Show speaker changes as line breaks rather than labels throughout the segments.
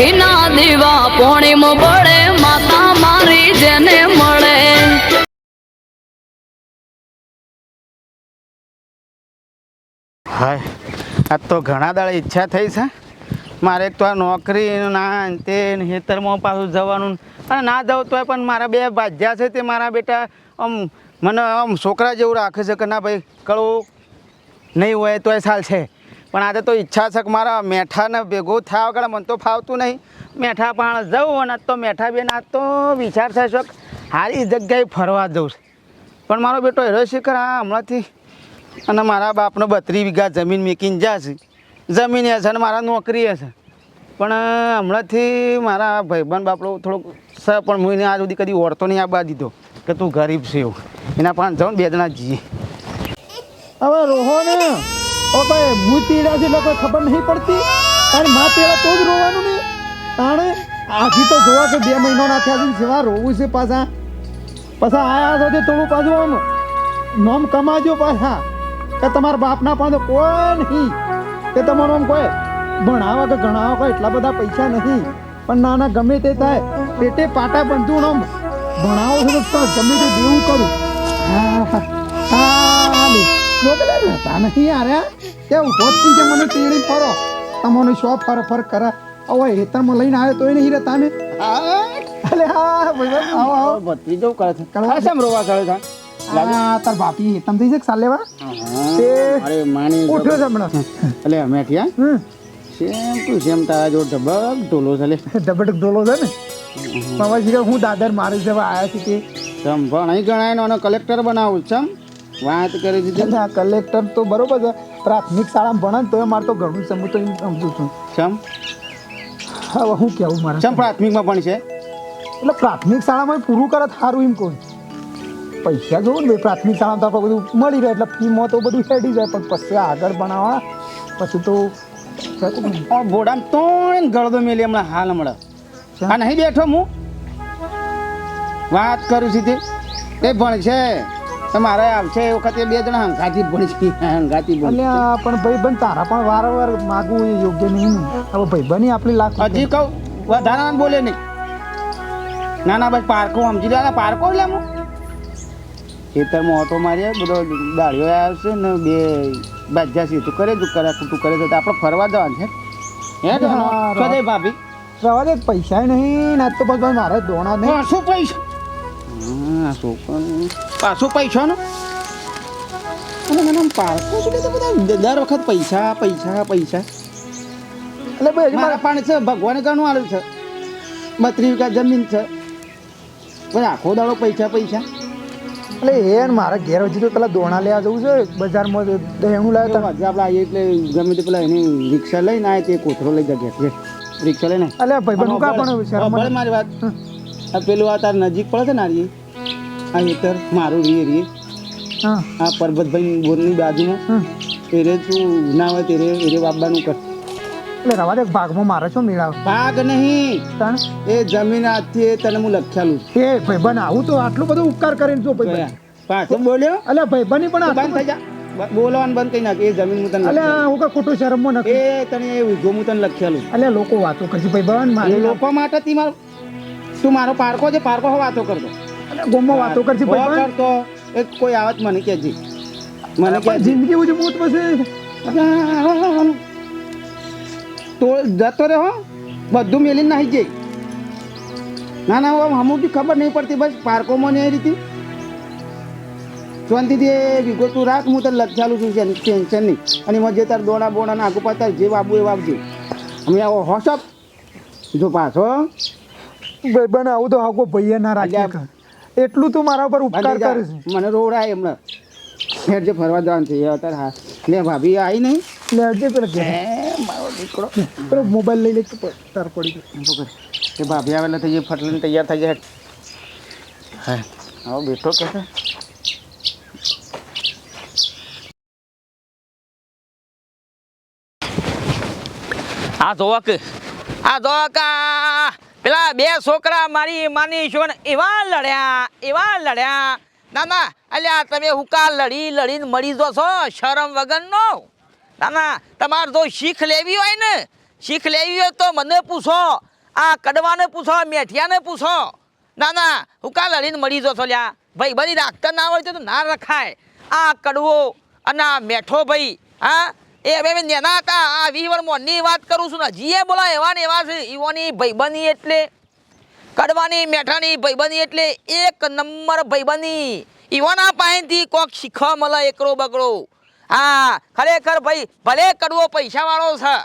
ઘીના દીવા પોણીમ પડે માતા મારી જેને મળે.
હાય, આજ તો ઘણા દાડા ઈચ્છા થઈ છે. મારે તો આ નોકરી ના તે ખેતરમાં પાછું જવાનું અને ના જાઉં તોય પણ મારા બે ભાજ્યા છે તે મારા બેટા, આમ મને આમ છોકરા જેવું રાખે છે કે ના ભાઈ કળવું નહીં હોય તોય છે પણ આજે તો ઈચ્છા છે કે મારા મેઠાને ભેગો થયા વગર મને તો ફાવતું નહીં. મેઠા પણ જવું અને તો મેઠા બેન આજ તો વિચાર છે કે સારી જગ્યાએ ફરવા જવું છે. પણ મારો બેટો હેરો શિખર આ હમણાંથી અને મારા બાપનો બત્રીસ વીઘા જમીન મેકીને જશે જમીન હશે અને મારા નોકરી હશે પણ હમણાંથી મારા ભાઈબંધ બાપડો થોડોક સ પણ હું એને આજ સુધી કદી ઓળતો નહીં આવવા દીધો કે તું ગરીબ છે એવું. એના પણ જાઉં બે જણા જઈએ.
હવે રોહો ને. ઓ ભાઈ લોકો ખબર નહીં પડતી. અને માં તેડા તો જ રોવાનું ને. તાણે? આજી તો જોવા છે બે મહિનો ના થયા છે જેવા રોવું છે પાછા. પાછા આયા છો તે થોડું પાછું આમ નોમ કમાજો પાછા. કે તમારા બાપના પાસે કોઈ નહીં. કે તમારું આમ કોઈ ભણાવો કે ગણાવા કોઈ એટલા બધા પૈસા નહીં. પણ ના ના ગમે તે થાય, પેટે પાટા બંધું આમ ભણાવો તો ગમે તે દેવું કરું. હા હા. લે જો પેલા રહેતા નહીં યાર તે ઊભો થઈ જાય મને તેડી ફરો. તમને શો ફર ફર કરે? હવે હેતરમાં લઈને આવ્યો તોય નહીં રહેતા ને અલે હા ભાઈ આવો આવો.
ભત્રીજો કરે છે. આ શેમ રોવા કરે છે
તાર બાપી હેતમ થઈ છે કે સાલ લેવા તે
અરે માની
ઉઠ્યો છે હમણાં.
એટલે અમે
હમ.
સેમ ટુ સેમ તારા જો ઢબક ઢોલો છે લે.
ડબડક ઢોલો છે ને? શીખર હું દાદર મારી જવા આવ્યા છે તે
ચમ અહીં ગણાય ને કલેક્ટર બનાવું ચમ? વાત કરી દીધી.
આ કલેક્ટર તો બરોબર છે પ્રાથમિક શાળામાં ભણે ને એ મારે તો ઘણું તો એમ સમજું છું.
ચમ
હવે હું કેવું મારે
ચમ પ્રાથમિકમાં પણ છે?
એટલે પ્રાથમિક શાળામાં પૂરું કરે સારું એમ કોઈ પૈસા જોવું ને પ્રાથમિક શાળામાં તો આપણે બધું મળી રહે એટલે ફીમાં તો બધું હેડી જાય પણ પછી આગળ ભણાવવા પછી તો
ઘોડામાં ત્રણ ગળદો મેલી હમણાં હાલ હમણાં. આ નહીં બેઠો હું? વાત કરું છું તે. એ ભણશે તમારે આવશે એ વખતે બે જણા હંગાથી ભણશે હંગાતી ભણશે
પણ ભાઈ બન તારા પણ વારંવાર માગવું એ યોગ્ય નહીં હવે ભાઈ બની આપણી લાખ
હજી કહું વધારાના બોલે નહીં. ના ના બસ પાર્કો સમજી લે પાર્કો એટલે હું? ખેતરમાં ઓટો માર્યા બધો દાળીઓ આવશે ને બે બાજા છે તું કરે તું કરે તું કરે તો આપણે ફરવા જવાનું છે. હે તો ભાભી.
ફરવા દે પૈસા નહીં ના તો પછી મારે દોણા નહીં.
શું પૈસા? પાછું પૈસાનું અને મને પાર્કો શું કે બધા? દર વખત પૈસા પૈસા પૈસા.
એટલે ભાઈ
મારા પાણી છે ભગવાને ઘણું આલ્યું છે. બત્રીસ વીઘા જમીન છે. પછી આખો દાડો પૈસા પૈસા.
એટલે એ મારે ઘેર હજી તો પેલા દોણા લેવા જવું છે બજારમાં દહેણું લાવ્યા
આજે આપણે આવીએ એટલે ગમે તે પેલા એની રિક્ષા લઈને આવે તે કોથરો લઈ જાય રિક્ષા લઈને.
અલ્યા ભાઈ બન કા પણ
મારી વાત. આ પેલું આ તાર નજીક પડે છે ને આ આ હેતર મારું રીએ રીએ આ પરબતભાઈ બોરની બાજુમાં. એરે તું ના હોય તેરે એરે બાબાનું કર.
એટલે રવા દે ભાગમાં મારે છો મેળાવ?
ભાગ નહીં.
તણ?
એ જમીન આજથી તને હું લખ્યાલું
એ ભાઈ બન આવું તો આટલું બધું ઉપકાર કરીને જો ભાઈ
પાછો? બોલ્યો?
અલે ભાઈ બની પણ
બંધ થઈ જા. બોલવાનું બંધ કરી નાખ. એ જમીન હું તને
અલ્યા હું કા ખોટું શરમમાં
એ
નથી
તને એ વિગો હું તને લખ્યાલું
અલે લોકો વાતો કરશે ભાઈ બન મારે
લોકો માટે તી મારો તું મારો પારકો છે પારકો વાતો કરતો.
ગોમમાં વાતો
કરજે
ભાઈ
કરતો. એક કોઈ આવત મને કેજી મને કે
જિંદગી ઉજ મોત પછી.
તો જતો રહે હો. બધું મેલીને નાહી જઈ ના ના હમું બી ખબર નહીં પડતી બસ પાર્કોમાં ને એ રીતે. શાંતિથી એ વિગત તું રાખ હું તને લખાલું છું ટેન્શન નહીં. અને એમાં જે તાર દોણા બોણા નાખું પાતા જે બાબુ એ વાવજે અમે આવો હોશપ. જો પાછો.
ભાઈ બન આવું તો હાકો ભાઈએ ના રાખે. એટલું તું મારા ઉપર ઉપકાર. કરે છે
મને રોવડાય એમને. ખેર જે ફરવા જવાનું છે અત્યારે હા. લે ભાભી આવી નહીં?
લે આજે પેલો
મારો દીકરો.
પેલો મોબાઈલ લઈ લે તો તાર પડી ગયો.
એ ભાભી આવે એટલે થઈ જાય ફટલીને તૈયાર થઈ જાય હા. હવે બેઠો કે
આ જોવા કે આ જોવા કા? પેલા બે છોકરા મારી માની છોન એવા લડ્યા એવા લડ્યા. ના ના અલ્યા તમે હુકા લડી, લડીને મરી જો છો, શરમ વગરનો ના. ના તમારે જો શીખ લેવી હોય ને, શીખ લેવી હોય તો મને પૂછો. આ કડવાને પૂછો મેઠિયાને પૂછો. ના ના હું લડીને મળી જશો લ્યા. ભાઈ, બધી રાખતા ના હોય તો ના રખાય. આ કડવો અને આ મેઠો ભાઈ, હા? એ હવે મેં નેના હતા આ વીસ વર્ષ મોની વાત કરું છું ને, જીએ બોલા એવા ને એવા છે, ઈવોની ભાઈબંધી એટલે, કડવાની, મેઠાની ભાઈબંધી એટલે એક નંબર ભાઈબંધી. ઈવાના પાસેથી કોક શીખવા મળે એકરો બગડો હા, ખરેખર ભાઈ, ભલે કડવો પૈસાવાળો છે,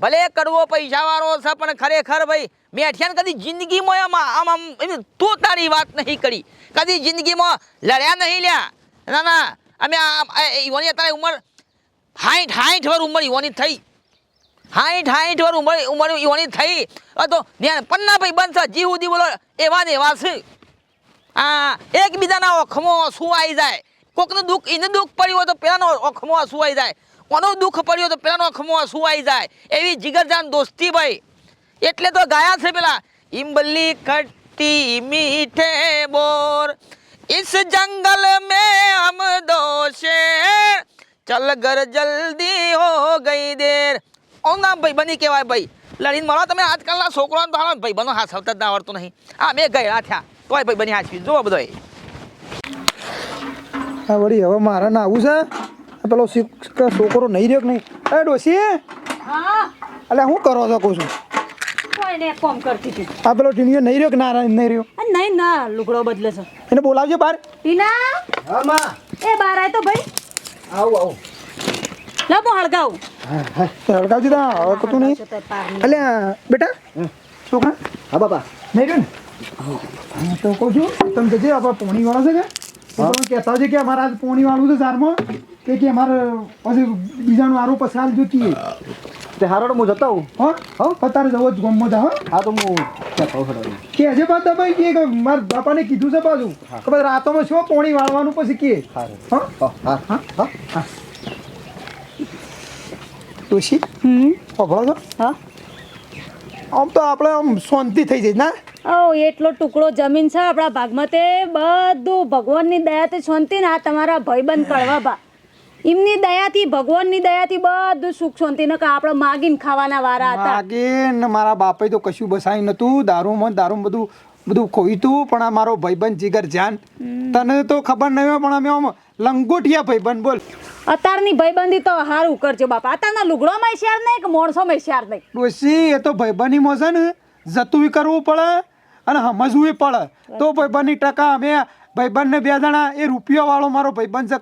ભલે કડવો પૈસાવાળો છે, પણ ખરેખર ભાઈ, મેઠિયાને કદી જિંદગીમાં આમ આમ આમ તું તારી વાત નહીં કરી. કદી જિંદગીમાં લડ્યા નહીં લ્યા. ના ના, અમે ઈવોની અત્યારે ઉંમર હાઈઠ હાઈઠ વર ઉંમર ઈવાની થઈ હાઈઠ હાઈઠ વર ઉંમર ઉંમર ઈવાની થઈ આ તો ધ્યાન પન્ના ભાઈ બનશે જી સુધી બોલો એવા ને એવા છે આ એકબીજાના ઓખમાં શું આવી જાય કોકનું દુઃખ એને દુઃખ પડ્યું હોય તો પેલાનો ઓખમાં શું આવી જાય કોનું દુઃખ પડ્યું હોય તો પેલાનો ઓખમાં શું આવી જાય એવી જીગરજાન દોસ્તી ભાઈ એટલે તો ગાયા છે પેલા ઇમ્બલી ખટ્ટી મીઠે બોર इस जंगल में हम दो शेर ચલ ઘર જલ્દી હો ગઈ દેર ઓ ના ભાઈ બની કહેવાય ભાઈ લડીને મળો તમે આજકાલના છોકરાઓને તો હાલો ભાઈ બનો હા સવતા જ ના આવડતું નહીં આ મેં ગયા થયા તોય ભાઈ બની હાચવી જુઓ બધો
હા વળી હવે મારે ના આવું છે પેલો છોકરો નહીં રહ્યો કે નહીં અરે
ડોસી
એટલે હું કરો છો છું આ પેલો ટીણીયો નહીં રહ્યો કે ના નહીં રહ્યો
નહીં ના લુગડો બદલે છે
એને બોલાવજો બાર
ટીના
હા
એ બાર આય તો ભાઈ
આવું આવું.
લા હું હળગાવું.
હડકાવજી તા હવે કતું નહીં. અલ્યા બેટા છોકરા
હા બાપા.
નહીં રહ્યો ને? હા, તો કહું છું તમે જજે આપણે પોણી વાળો છે કે? તમે કહેતા છે કે અમારે આજ પોણી વાળું છે સારમાં કે કે અમારે પછી બીજાનું આરું પસાર જોતી
તે હારો હું જતો હું?
હો હો પતારે જવો જ ગમો જા હો.
હા તો હું કહેતો ખરો
કે હજે પાછા ભાઈ કે કે મારા બાપાને કીધું છે પાછું. કે પછી રાતોમાં શું પોણી વાળવાનું પછી કે? હો
હા. હા?
હમ.
પકડો છો?
હા.
આમ તો આપણે આમ શાંતિ થઈ જાય ના?
ઓ એટલો ટુકડો જમીન છે આપણા ભાગમાં તે બધું ભગવાનની દયાથી શાંતિ ને આ તમારા ભાઈબંધ કળવા બા એમની દયાથી ભગવાનની દયાથી બધું સુખ શાંતિ ને આપણે માગીને ખાવાના વારા હતા.
માગીને મારા બાપે તો કશું બસાઈ નતું દારૂમાં દારૂ બધું બધું ખોઈતું પણ આ મારો ભાઈબંધ જીગર જાન. તને તો ખબર નહીં હોય પણ અમે આમ લંગોટિયા ભાઈબંધ બોલ.
અત્યારની ભાઈબંધી તો હારું કરજો બાપા. અત્યારના લુગડોમાં શેર નહીં કે મોણસોમાં શેર નહીં?
ડોશી એ તો ભાઈબંધી મોસે ને જતું કરવું પડે અને સમજવું પડે. તો ભાઈબંધની ટકા અમે ભાઈબંધને બે જણા એ રૂપિયો વાળો મારો ભાઈબંધ છે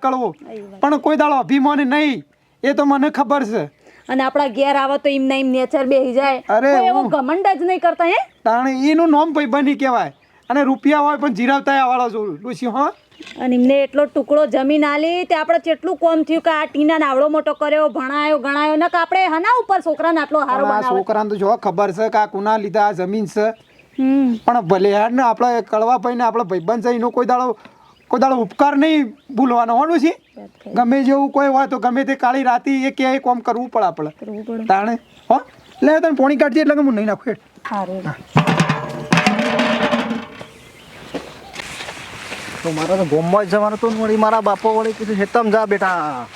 પણ કોઈ દાડો અભિમાન નહીં એ તો મને ખબર છે.
અને આપણા ઘેર આવે તો એમ નેચર બેસી જાય.
અરે
એવો ઘમંડ જ નહીં કરતા હે?
તાણે એનું નામ ભાઈબંધી કહેવાય. અને રૂપિયા હોય પણ જીરાવતા વાળો જોયું લુસી હો?
અને એમને એટલો ટુકડો જમીન આલી તે આપણે કેટલું કોમ થયું કે આ ટીના આવડો મોટો કર્યો ભણાયો ગણાયો ને કે આપણે હના ઉપર છોકરાને આટલો હારો બનાવ્યો.
છોકરાને તો જો ખબર છે કે આ કુના લીધા આ જમીન છે? પણ ભલે યાર ને આપણે ભાઈ ને આપણે ભાઈબંધ છે એનો કોઈ દાડો કોઈ દાડો ઉપકાર નહીં ભૂલવાનો હોનું છે ગમે જેવું કોઈ હોય તો ગમે તે કાળી રાતી એ ક્યાંય કોમ કરવું પડે આપણે. તાણે હો? લે તને પોણી કાઢજે એટલે હું નહીં નાખું
તો મારા તો ગોમમાં જ જવાનું હતું ને વળી મારા બાપો વળી કીધું હેતમ જા બેટા.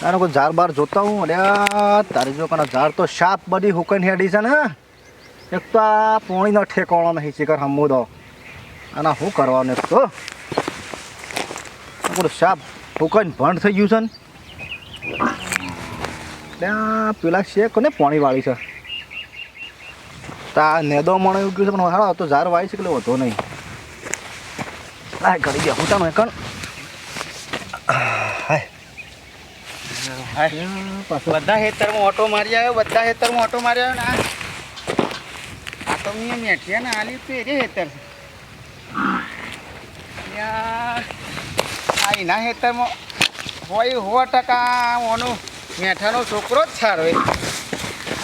તારે કોઈ ઝાડ બાર જોતા હું? અરે તારી જો કના ઝાડ તો શાપ બધી હુકન હેડી છે ને. એક તો આ પોણીનો ઠેકોણો નહીં શિખર હમું દો આના શું કરવાનું એક તો? આપણું શાપ હુકન ભંડ થઈ ગયું છે ને. ત્યાં પેલા છે કોને પોણી વાળી છે. તા નેદો મણ એવું ગયું છે પણ હાડો તો ઝાડ વાળી છે એટલે વધો નહીં. આ ઘડી ગયા હું તમે કણ. બધા હેતરમાં ઓટો મારી આવ્યો બધા હેતરમાં ઓટો મારી આવ્યો ને આ આ તો મેં મેઠિયા ને આલી એ હેતર. આ એના હેતરમાં હોય સો ટકા ઓનો મેઠાનો છોકરો જ સારો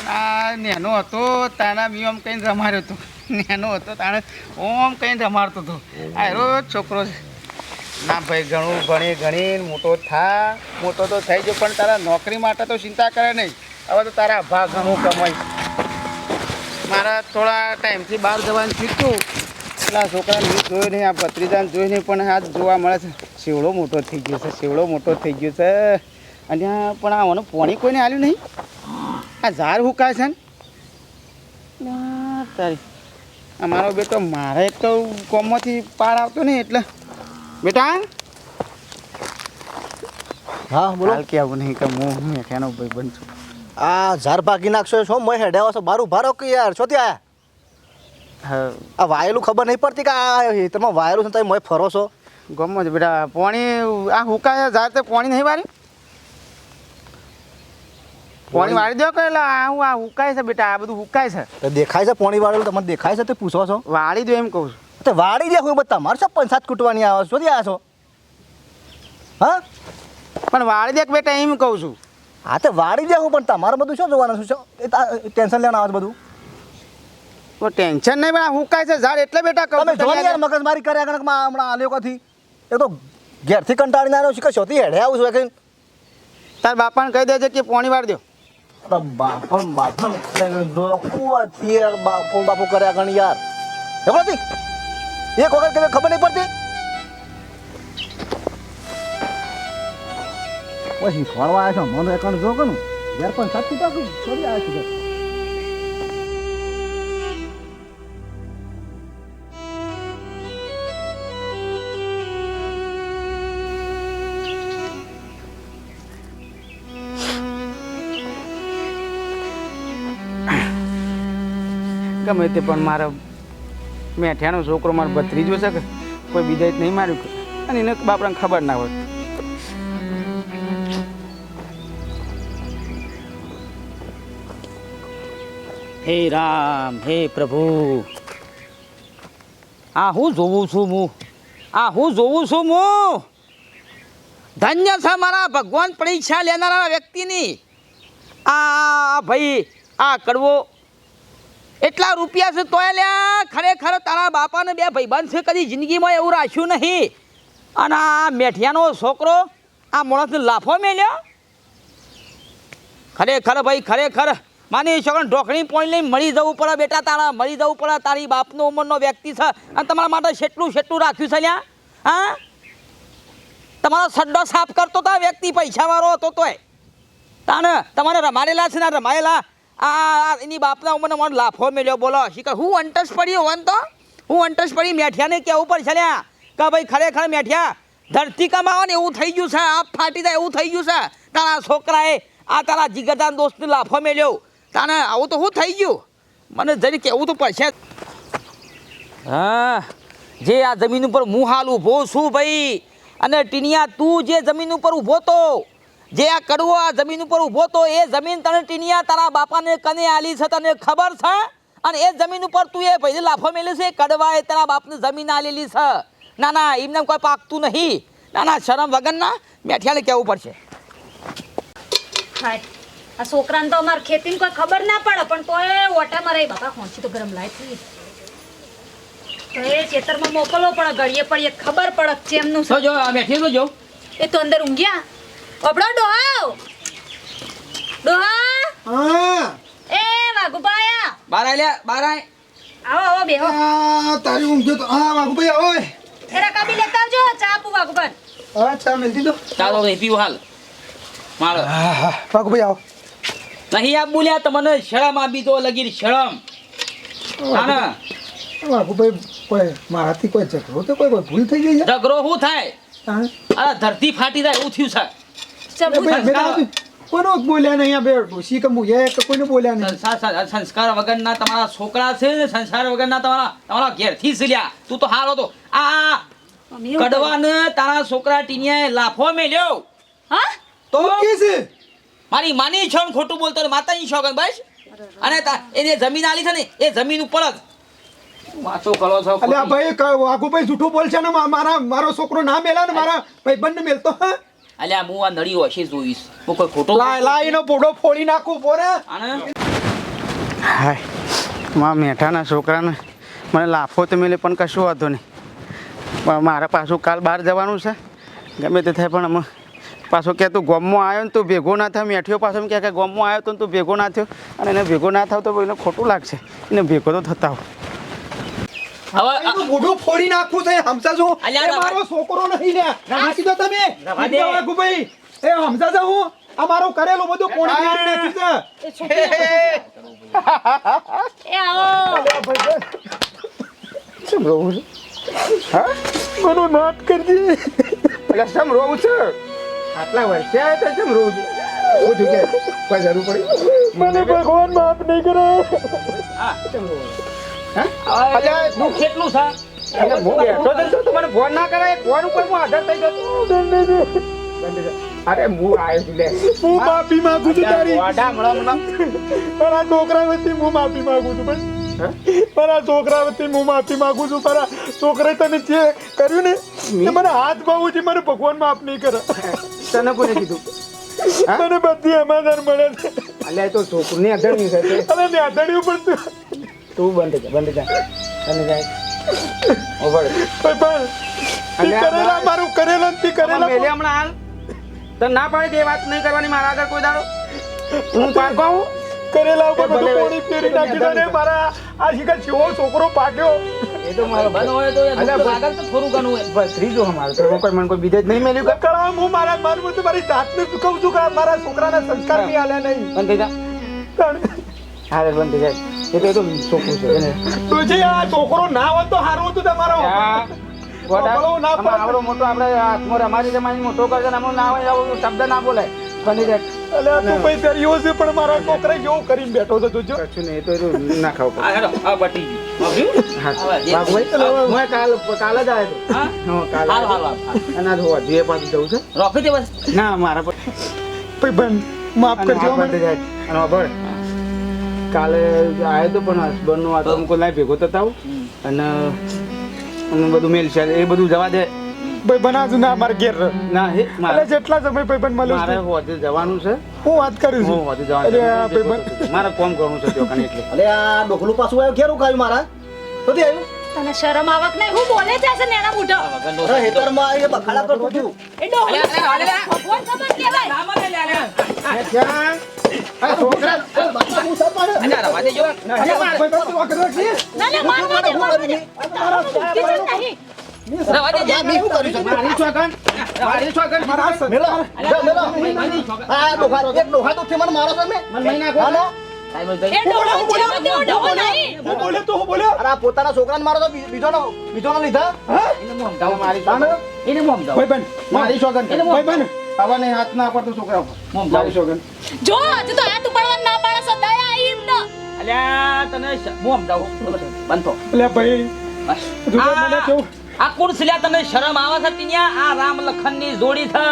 આ નેનો હતો, તાના મી આમ કંઈ રમાડ્યો હતો. નેનો હતો, તાણે ઓમ કંઈ રમાડતો હતો. આ એરો છોકરો છે. ના ભાઈ, ઘણું ભણી ગણી મોટો થા, મોટો તો થઈ ગયો, પણ તારા નોકરી માટે તો ચિંતા કરે નહીં. હવે તો તારા ભાગ ઘણું કમાઈ. મારા થોડા ટાઈમથી બહાર જવાનું થયું એટલે આ છોકરાને હું જોયું નહીં આ ભત્રીજાને જોયું નહીં પણ આ જોવા મળે છે. શેવડો મોટો થઈ ગયો છે શેવડો મોટો થઈ ગયો છે. અને પણ આ પોણી કોઈને આવ્યું નહીં? આ ઝાડ હુકાય છે ને? તારી. અમારો બેટો મારે તો કોમમાંથી પાર આવતો નહીં એટલે. બેટા?
હા બોલો.
હાલ કેવું નહીં કે હું મેઠાનો ભાઈ બન છું.
આ ઝાર ભાગી નાખશો છો મય હેડ્યા છો? બારું ભારો કે યાર? છો ત્યાં? આ વાયેલું ખબર નહીં પડતી કે આ તમે વાયેલું છે તમે મય ફરો છો?
ગમો જ બેટા. પાણી આ હુકાય જાતે પાણી નહીં વાળી? પાણી વાળી દો કે એટલે આ હું આ હુકાય છે બેટા આ બધું હુકાય છે.
તો દેખાય છે પોણી વાળેલું? તમને દેખાય છે તે પૂછો છો?
વાળી દો એમ કહું છું.
તો વાળી દે હું બધા છો પણ સાત કૂટવાની આવો છો ત્યાં છો? હા?
પણ વાળી દે બેટા એમ કહું છું.
હા તો વાળી દેવું પણ તમારે બધું શું જોવાનું શું છે એ તા- ટેન્શન લેવાનું આવે બધું?
તો ટેન્શન નહીં પણ હું કાંઈ છે? ઝાડ એટલે બેટા કહું
તમે
છું
જો યાર મગજમારી કર્યા માં હમણાં આ લોકોથી એ તો ઘેરથી કંટાળીને આવ્યો છે કે શોથી હેડે આવું છું કે
તાર બાપાને કહી દેજે કે પોણી વાળી દો.
બાપુ બાપુ બાપો બાપો કર્યા ગણ યાર. એક વખત ખબર નહીં પડતી? પછી ખોળવા આવ્યો છો મને એકણ જો કનું? યાર પણ સાચી તો છોડી આવ્યો છું
ગમે તે પણ મારો મેઠિયાનો છોકરો મારો ભત્રીજો છે કે, કોઈ બીજા નહીં માર્યું અને એને બાપરાને ખબર ના હોય.
હે રામ, હે પ્રભુ. આ હું જોઉં છું હું આ હું જોઉં છું હું ધન્ય છે મારા ભગવાન પરીક્ષા લેનારા વ્યક્તિની. આ ભાઈ, આ કડવો. એટલા રૂપિયા છે તોય લ્યા ખરેખર તારા બાપાને બે ભાઈબંધ છે, કદી જિંદગીમાં એવું રાખ્યું નહીં. અને આ મેઠિયાનો છોકરો, આ માણસને લાફો મેલ્યો? ખરેખર ભાઈ, ખરેખર. માની છોકરા ઢોકળી પોઈન્ટ લઈને મળી જવું પડે, બેટા તારા, મળી જવું પડે, તારી બાપનો ઉંમરનો વ્યક્તિ છે. અને તમારા માટે છેટલું છેટલું રાખ્યું છે લ્યા, હા? તમારો સડ્ડો સાફ કરતો તો વ્યક્તિ પૈસાવાળો હતો તોય. તાને તમારે રમાડેલા છે ને રમાયેલા આ એની બાપના ઉંમરનો મને લાફો મેળ્યો, બોલો. શીખર, હું અંટસ પડ્યો ને તો? હું અંટસ પડી મેઠિયાને કેવું પડશે લ્યા, કે ભાઈ ખરેખર મેઠિયા, ધરતી કમાવો ને એવું થઈ ગયું છે, આપ ફાટી જાય એવું થઈ ગયું છે. તારા છોકરાએ આ તારા જીગરદાન દોસ્તને લાફો મેળ્યો. તાને આવું તો શું થઈ ગયું? મને જરી કહેવું તો પડશે. હા જે આ જમીન ઉપર હું હાલ ઊભો છું ભાઈ અને ટીનિયા તું જે જમીન ઉપર ઊભો તો જે આ કડવો આ જમીન ઉપર ઊભો તો એ જમીન તને ટીનિયા તારા બાપાને કને આલી છે તને ખબર છે? અને એ જમીન ઉપર તું એ ભાઈ લાફો મેલી છે એ કડવા એ તારા બાપને જમીન આલેલી છે. ના ના એમને કોઈ પાકતું નહીં. ના ના શરમ વગરના મેઠિયાને કહેવું પડશે.
હાય. આ છોકરાને તો અમારે ખેતીની કોઈ ખબર ના પડે પણ તોય ઓટા રહી. બાપા ખોંચી તો ગરમ લાય થઈ. તો એ ખેતરમાં મોકલવો પડે ઘડીએ પડીએ ખબર પડે
છે
છે
જો આ બેઠી તો જો.
એ તો અંદર ઊંઘ્યા. અબડો ડોહાવ ડોહા.
હા.
એ વાઘુભાયા.
બાર આલ્યા બાર આય
આવો આવો બેહો.
આ તારી ઊંઘ તો. હા વાઘુભાઈ ઓય.
એ રકાબી લેતા આવજો. ચા આપું વાઘુભાઈ.
હા ચા મિલતી તો
ચાલો તો પીવું હાલ. મારો.
હા હા. વાઘુભાઈ આવો.
નહીં આ બોલ્યા તમને શરમ આપી તો લગી શરમ. હા ને
વાઘુભાઈ કોઈ મારાથી કોઈ ઝઘડો તો કોઈ ભૂલ થઈ ગઈ
ઝઘડો શું થાય? આ ધરતી ફાટી જાય એવું થયું છે.
કોઈનો બોલ્યા નહીં બે ડોશી કે મુએ કે કોઈને બોલ્યા નહીં.
સંસાર સંસ્કાર વગરના તમારા છોકરા છે ને સંસ્કાર વગરના તમારા તમારા ઘેરથી સીલ્યા. તું તો હારો તો આ કડવાને તારા છોકરા ટીનિયાએ લાફો મેલ્યો.
હા?
તો
કે છે?
મારી માની છો ખોટું બોલતો માતા માતાની છો બસ. અને તા- એને જમીન આલી છે ને એ જમીન ઉપર જ. વાતો કરો છો
અલ્યા ભાઈ ક- વાઘુભાઈ જૂઠું બોલશે ને મા- મારા મારો છોકરો ના મેલા ને મારા ભાઈબંધને મેલતો
અલ્યા હું આ નળી ઓછી જોઈશ. હું કોઈ ખોટો
લાય લાય એનો પોડો ફોડી નાખું પોરે
હાય મા મેઠાના છોકરાને મને લાફો તો મેલે પણ કશું વાંધો નહીં. મારા મારે પાછું કાલ બહાર જવાનું છે. ગમે તે થાય પણ અમે પાછો કે તું ગોમમાં આવ્યો ને તું ભેગો ના થયો મેઠ્યો પાછો એમ કહે કે ગોમમાં આવ્યો તો તું ભેગો ના થયો. અને એને ભેગો ના થાવ તો એને ખોટું લાગશે. એને ભેગો તો થતા હોય.
હવે
મોઢું ફોડી નાખું છે મારો છોકરો નહીં લે. નાખી દો. તમે વાઘુભાઈ એ હમસા જો હું આ કરેલું બધું કોણ નાખ્યું છે.
એ આવો.
અલ્યા
રોવું હા?
મને માફ કરજે.
એટલે ચમ રોવું છે? આટલા વર્ષે આવ્યા તો કેમ રોજ બધું કે કોઈ જરૂર પડી.
મને ભગવાન માફ નહીં કરે.
હા
દુઃખ કેટલું છે
એટલે હું બેઠો તો છું, તું ફોન ના કરાય ફોન ઉપર હું આધાર થઈ જતો. અરે હું આવ્યો છું લે.
હું માફી માંગુ છું તારી.
વાડા હમણાં હમણાં
પણ આ છોકરા વચ્ચે હું માફી માંગુ છું
હા?
પણ આ છોકરા વતી હું માફી માંગુ છું પણ છોકરે છોકરાએ તને જે કર્યું ને મને હાથ ભાવું છે મને ભગવાન માફ નહીં કરે.
તને કોને કીધું?
મને બધી અમાદાર મળે છે.
અલ્યા તો છોકરું છોકરીની અધણ્યું છે અરે
ને ન્યાદણ્યું પણ તું.
તું બંધ જા બંધ જા બંધ જાય ઓવર
પણ
અને
કરેલા મારું કરેલા ને તી કરેલા
મેલે હમણાં હાલ? તને ના પાડી દે વાત નહીં કરવાની મારા આગળ કોઈ દાડો? હું પાર કહું
કરેલા ઉપર બધું. પાણી ફેરી નાખી દે ને મારા આ શીખા જેવો છોકરો પાક્યો.
એ તો મારો
બન હોય તો આગળ તો થોડું ઘણું હોય.
ભત્રીજો અમારો તો કોઈ મને કોઈ બીજે જ નહીં મળ્યું કે?
કળા હું મારા મારું મત મારી જાતને ચૂકવું છું કે આ મારા છોકરાના સંસ્કાર બી આલે નહીં?
બંધ થઈ હારે હા બંધ થઈ જાય. એ તો એ તો છોકરું છે એને.
તો જે આ છોકરો ના હોત તો સારું હતું તમારો.
આવડો મોટો આપણે મોટો કરશે ને ના હોય આવો શબ્દ ના બોલાય. બંધ જાય
અલે આ તો ભાઈ તરિયો છે પણ મારા છોકરા કેવું કરીને બેઠો છે તું જો
કશું નહીં તો ના ખાવ
આ હેડો આ બટી. ગયું જે-
કાલ કાલ જ આવ્યો
હા?
હા કાલ
હાલ હાલ
અને આ જોવા જે પાછું જવું છે.
રોકી દે બસ.
ના મારા પર
ભાઈ બંધ. માફ કરજો મને
જાય. અને ખબર કાલે આવ્યો તો પણ હસબન્ડ આ તો મુકો લાઈ ભેગો થતા આવું. અને બધું મેલ છે. એ બધું જવા દે.
ભાઈ બનાવજો ના મારે ઘેર.
ના હે
એટલે
મારે
જેટલા સમય ભાઈ બંધ મળ્યો
મારે
છે,
હોજે જવાનું છે.
હું વાત કરું
હું
છું
હોજે જવાનું
અરે.
મારે કોમ કરવું છે ત્યાં કને એટલે.
અરે આ ડોકલું પાછું આવ્યું. ઘેરું ખાયું મારા? નથી આવ્યું?
તને શરમ આવક નહીં? હું બોલે છે નેના
બખાડા
એ
ના મને લે, લે.
ક્યાં? આ છોકરા
બાપા હું
તું.
ના ના માર માર નહીં.
રવા દેજે.
મેં શું કર્યું છે?
મારી
સ-
તો. હા, ના?
એ ડોહો જેવો તેવો ડોહો નહીં
હું બોલ્યો તો હું બોલ્યો
અરે આ પોતાના છોકરાને મારો તો બી- બીજોનો બીજોનો લીધા.
મારી
બંધ
આવા નહીં હાથ ના પડતો છોકરા મારી
જાઓ.
જો હજુ તો હાથ ઉપાડવા ના પાડે છે દયા આવી એમને
અલ્યા, તને શ- મોમ જાઓ. બંધ
ભાઈ મને કેવું
આ કોણ તમે શરમ આવે છે ત્યાં આ રામ લખનની જોડી છે.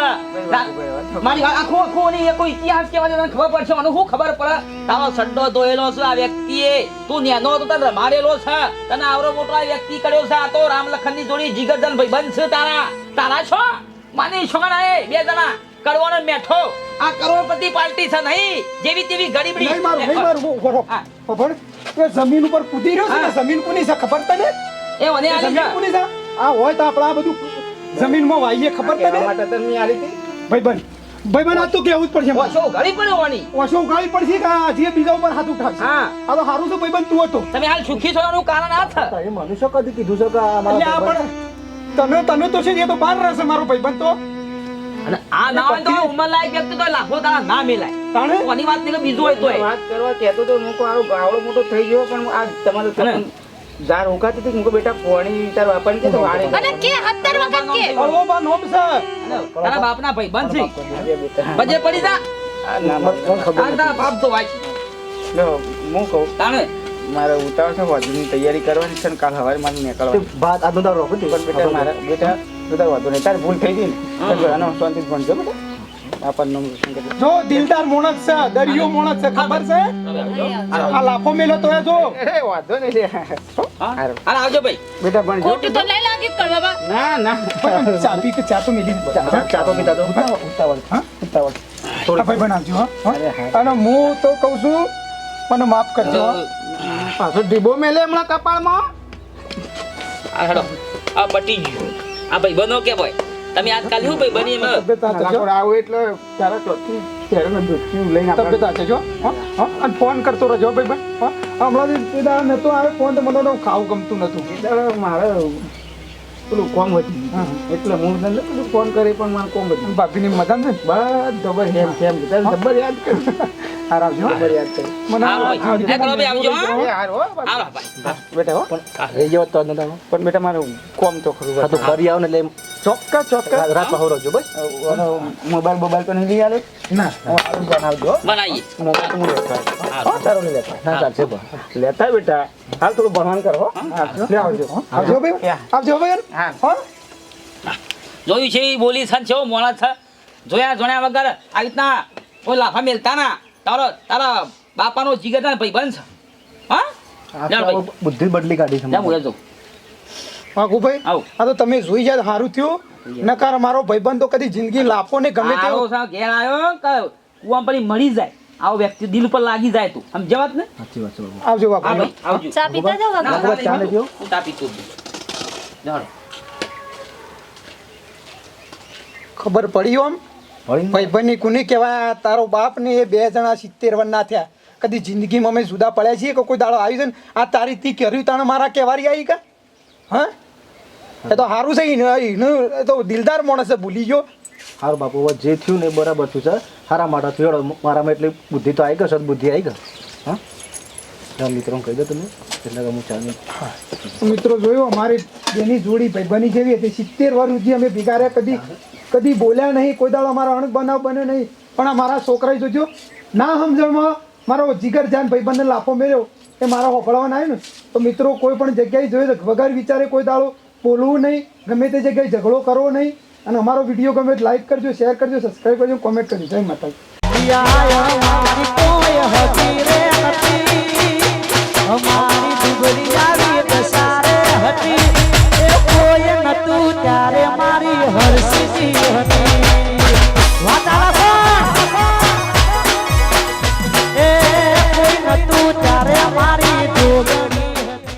મારી આખો આખો ની એ કોઈ ઇતિહાસ કેવા તને ખબર પડશે? મને શું ખબર પડે? તારો સડ્ડો ધોયેલો છે આ વ્યક્તિએ. તું નેનો તો તને મારેલો છે. તને આવરો મોટો આ વ્યક્તિ કર્યો છે. આ તો રામ લખનની જોડી જીગરજન ભાઈ બંધ છે તારા. તારા છો? માની છોકરા એ બે જણા. કરવાનો મેઠો. આ કરોડપતિ પાર્ટી છે નહીં. જેવી તેવી ગરીબડી.
નહીં મારું નહીં મારું
ઊભો
ખબર એ જમીન ઉપર કૂદી રહ્યો છે ને જમીન કોની છે ખબર તને?
એ મને આલી
જમીન કોની છે? આ હોય તો આપણે આ બધું જમીનમાં વાઈએ ખબર તને?
માટે તને આ રીતે
ભાઈ બન ભાઈ બન આ તો કેવું જ પડશે મારે.
ઓછો ગળી પડ્યો વાની
ઓછો ઉગાડી પડશે કે આજે બીજા ઉપર હાથ ઉઠાવશે?
હા.
આ તો સારું છે ભાઈ બન તું હતો.
તમે હાલ સુખી છો એનું કારણ આ થા
એ મનુષ્ય કદી કીધું છે કે આ મારા
પણ તને તને તો છે ને એ તો બહાર રહેશે મારો ભાઈ બન તો.
અને આ ના હોય તો ઉંમર લાયક વ્યક્તિ તો લાખો તારા ના મિલાય.
તાણે?
કોની વાત નહીં કે બીજું હોય તો
વાત કરવા કહેતો તો હું આવો ગાવડો મોટો થઈ ગયો પણ આ તમારો ઝાર ઉગાતી હતી હું બેટા પોણી તાર બાપાને કે તો વાળે
અને કે સત્તર વખત કે?
અળવો બા નોમ છે
અને તારા બાપના ભાઈ બંધ છે બજે પડી જા.
ના ના મારે
આ તારા બાપ તો વાંચ.
જો, હું કહું
તાણે?
મારે ઉતાવળ છે વાજની તૈયારી કરવાની છે ને કાલ હવારે મારે નીકળવાનું.
ભાત આ તારો રોકો તે.
પણ બેટા મારા બેટા બધા વાતો નહીં. તાર ભૂલ થઈ ગઈ ને? તો આનો શાંતિ બેટા. રોશન
જો દિલદાર છે દરિયો મોણક છે ખબર છે? આ લાફો મેલો તો એ જો.
એ વાંધો નહીં લે. હારું.
હાલ આવજો ભાઈ.
બેટા ભણજો
ખોટું તો લઈ લાગી કર બાબા.
ના ના.
ચા પી કે ચા તો મેલી
ચા ચા તો પીતા તો
ઉતાવળ.
હા?
ઉતાવળ.
આ ભાઈ બનાવજો હા? અને હું તો કહું છું મને માફ કરજો
પાછો ડીબો મેલે હમણાં કપાળમાં?
આ હેડો. આ બટી ગયું. આ ભાઈ બનો કે ભાઈ? તમે આજકાલ શું ભાઈ બની
હાચવજો.
એટલે તારા ચોથી દૂધથી લઈને
તબિયત હાચવજો. જો હા? અને ફોન કરતો રહેજો ભાઈ ભાઈ હા? હમણાંથી પેદા નતો આવે ફોન તો મને ખાવું ગમતું નતું
એટલે મારે પેલું કોમ હતી એટલે હું તને પેલું ફોન કરી પણ મારે કોમ હતી
ભાભીની મજા ને?
બસ જબર હેમ કેમ જબર યાદ કર.
આવજો મને
આવજો, હા?
બેટા હો.
રહી જાવ તો
પણ બેટા મારું કોમ તો ખરું
તો કરી આવો ને એટલે
ચોક્કસ ચોક્કસ.
રાતમાં હોરો જો બસ
અને મોબાઈલ તો નહીં લઈ આલો.
ના.
હું બનાવજો
બનાવીએ
મોબાઈલ તો હું લેતો
હા. તારો નહીં લેતા. ના ચાલશે
લેતા બેટા. હાલ થોડું ભણવાન કરો
લે આવજો આવજો ભાઈ. આવજો ભાઈ.
હા.
હો.
જોયું છે બોલી છે મોણા છે. જોયા જોયા વગર આ રીતના કોઈ લાફા મેલતા ના. તારો તારા બાપાનો જીગર ના ભાઈ બંધ છે. હા.
બુદ્ધિ બદલી કાઢી છે.
આ તો તમે જોઈ જાય સારું થયું. નકાર મારો ભાઈબંધ તો કદી જિંદગી લાપો ને ગમે તેવો.
ઘેર આવ્યો કે કુવામાં પડી મરી જાય. આવો વ્યક્તિ દિલ ઉપર લાગી જાય તું. સમજવાત ને?
સાચી વાત છે બાબુ.
આવજો
બાપા આવજો.
ચા પીતા જાવ
ના,
ચા લેજો.
હું તાપી પીતો જાડો
ખબર પડી
ને?
ભાઈબંધની કુની કહેવાય તારો બાપ ને એ બે જણા સિત્તેર વરના થયા. કદી જિંદગીમાં અમે જુદા પડ્યા છીએ કે કોઈ દાડો આવી છે ને આ તારી તી કર્યું તાણે મારા કહેવારી આવી કા? હા? એ તો સારું છે ઈને- એનું એ તો દિલદાર માણસ છે ભૂલી ગયો.
હારું બાપુ જે થયું ને બરાબર થયું છે સારા માટે થયું મારામાં એટલી બુદ્ધિ તો આવી ગઈ સદબુદ્ધિ આવી ગઈ. હા? મિત્રો કહી દો તમે એટલે કે હું ચાલુ.
મિત્રો જોયો અમારી જેની જોડી ભાઈબંધી જેવી હતી સિત્તેર વર્ષ સુધી અમે ભેગા રહ્યા કદી કદી બોલ્યા નહીં, કોઈ દાડો અમારો અણક બનાવ બન્યો નહીં. પણ આ મારા છોકરાએ જોજો, ના સમજણમાં મારો જીગર જાન ભાઈબંધને લાફો મેળ્યો. એ મારા હોફળાવાના આવ્યો ને, તો મિત્રો કોઈ પણ જગ્યાએ જોયો તો વગર વિચારે કોઈ દાડો બોલવું નહીં, ગમે તે જગ્યાએ ઝઘડો કરવો નહીં. અને અમારો વીડિયો ગમે લાઈક કરજો શેર કરજો સબસ્ક્રાઈબ કરજો કોમેન્ટ કરજો. જય માતાજી.
અમારી ત્યારે મારી હર્ષી હતી. વાતાવરણ